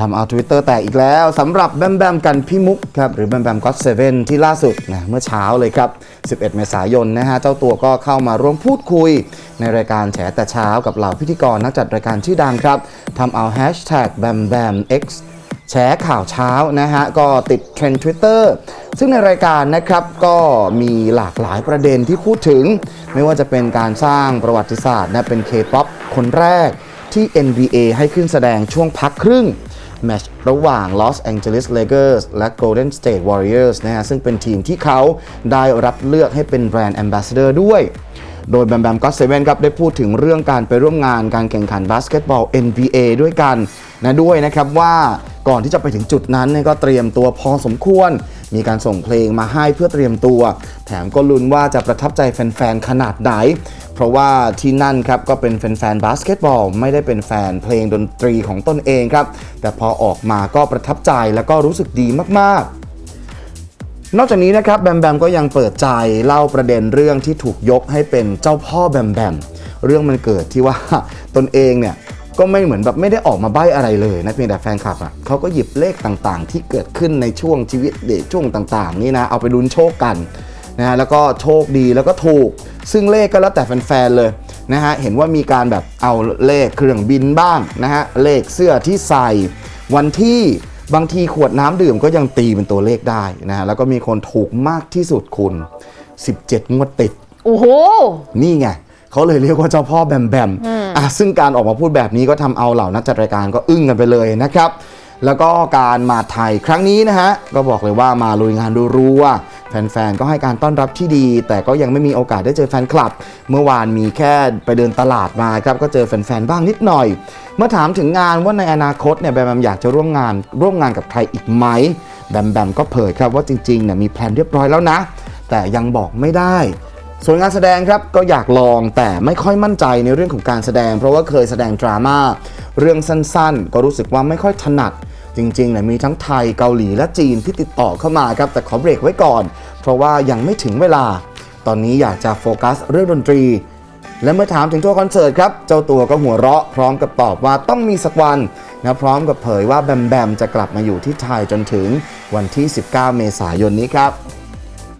ทำเอา Twitter แตกอีกแล้วสำหรับแบมแบมกันพี่มุกครับหรือแบมแบมก็อตเซเว่นที่ล่าสุดนะเมื่อเช้าเลยครับ 11 เมษายนนะฮะเจ้าตัวก็เข้ามาร่วมพูดคุย ในรายการแฉแต่เช้ากับเหล่าพิธีกรนักจัดรายการชื่อดังครับทำเอาแฮชแท็กแบมแบม X แชร์ข่าวเช้านะฮะ ก็ติดเทรนด์ Twitter ซึ่งในรายการนะครับก็มีหลากหลายประเด็นที่พูดถึง ไม่ว่าจะเป็นการสร้างประวัติศาสตร์นะเป็น K-POP คนแรกที่ NBA ให้ขึ้นแสดงช่วงพักครึ่ง แมตช์ระหว่าง Los Angeles Lakers และ Golden State Warriors นะฮะซึ่งเป็นทีมที่เขาได้รับเลือกให้เป็นแบรนด์แอมบาสเดอร์ด้วยโดยแบมแบมก็เซเว่นครับได้พูดถึงเรื่องการไปร่วมงานการแข่งขันบาสเกตบอล NBA ด้วยกันนะด้วยนะครับว่าก่อนที่จะไปถึงจุดนั้นเนี่ยก็เตรียมตัวพอสมควร มีการส่งเพลงมาให้เพื่อเตรียมตัว แถมก็ลุ้นว่าจะประทับใจแฟนๆ ขนาดไหน เพราะว่าที่นั่นครับก็เป็นแฟนๆ บาสเกตบอล ไม่ได้เป็นแฟนเพลงดนตรีของตนเองครับ แต่พอออกมาก็ประทับใจแล้วก็รู้สึกดีมากๆนอกจากนี้นะครับแบมแบมก็ยังเปิดใจเล่าประเด็นเรื่องที่ถูกยกให้เป็นเจ้าพ่อแบมแบมเรื่องมันเกิดที่ว่าตนเองเนี่ย ก็ไม่เหมือนแบบไม่ได้ออกมาใบ้อะไรเลยนะเพียงแต่แฟนคลับอะเขาก็หยิบเลขต่างๆ ที่เกิดขึ้นในช่วงชีวิตเด็กช่วงต่างๆ นี่นะเอาไปลุ้นโชคกันนะฮะแล้วก็โชคดีแล้วก็ถูก ซึ่งเลขก็แล้วแต่แฟนๆเลยนะฮะเห็นว่ามีการแบบเอาเลขเครื่องบินบ้างนะฮะเลขเสื้อที่ใส่ วันที่บางทีขวดน้ำดื่มก็ยังตีเป็นตัวเลขได้นะฮะแล้วก็มีคนถูกมากที่สุดคุณ 17 งวดติด โอ้โห นี่ไงเขาเลยเรียกว่าเจ้าพ่อแบมแบม อะซึ่งการออกมาพูดแบบนี้ก็ทำเอาเหล่านักจัดรายการก็อึ้งกันไปเลยนะครับ แล้วก็การมาไทยครั้งนี้นะฮะก็บอกเลยว่ามาลุยงานรัวๆแฟนๆ ก็ให้การต้อนรับที่ดี แต่ก็ยังไม่มีโอกาสได้เจอแฟนคลับ เมื่อวานมีแค่ไปเดินตลาดมาครับก็เจอแฟนๆ บ้างนิดหน่อย เมื่อถามถึงงานว่าในอนาคตเนี่ยแบมแบมอยากจะร่วมงานร่วมงานกับใครอีกไหมแบมแบมก็เผยครับว่าจริงๆเนี่ยมีแพลนเรียบร้อยแล้วนะ แต่ยังบอกไม่ได้ ส่วนงานแสดงครับก็อยากลองแต่ไม่ค่อยมั่นใจในเรื่องของการแสดง เพราะว่าเคยแสดงดราม่าเรื่องสั้นๆ ก็รู้สึกว่าไม่ค่อยถนัด จริงๆเนี่ยมีทั้งไทยเกาหลีและจีนที่ติดต่อเข้ามาครับแต่ขอเบรกไว้ก่อน เพราะว่ายังไม่ถึงเวลา ตอนนี้อยากจะโฟกัสเรื่องดนตรี และเมื่อถามถึงทัวร์คอนเสิร์ตครับเจ้าตัวก็หัวเราะพร้อมกับตอบว่าต้องมีสักวันนะพร้อมกับเผยว่าแบมแบมจะกลับมาอยู่ที่ไทยจนถึงวันที่ 19 เมษายนนี้ครับ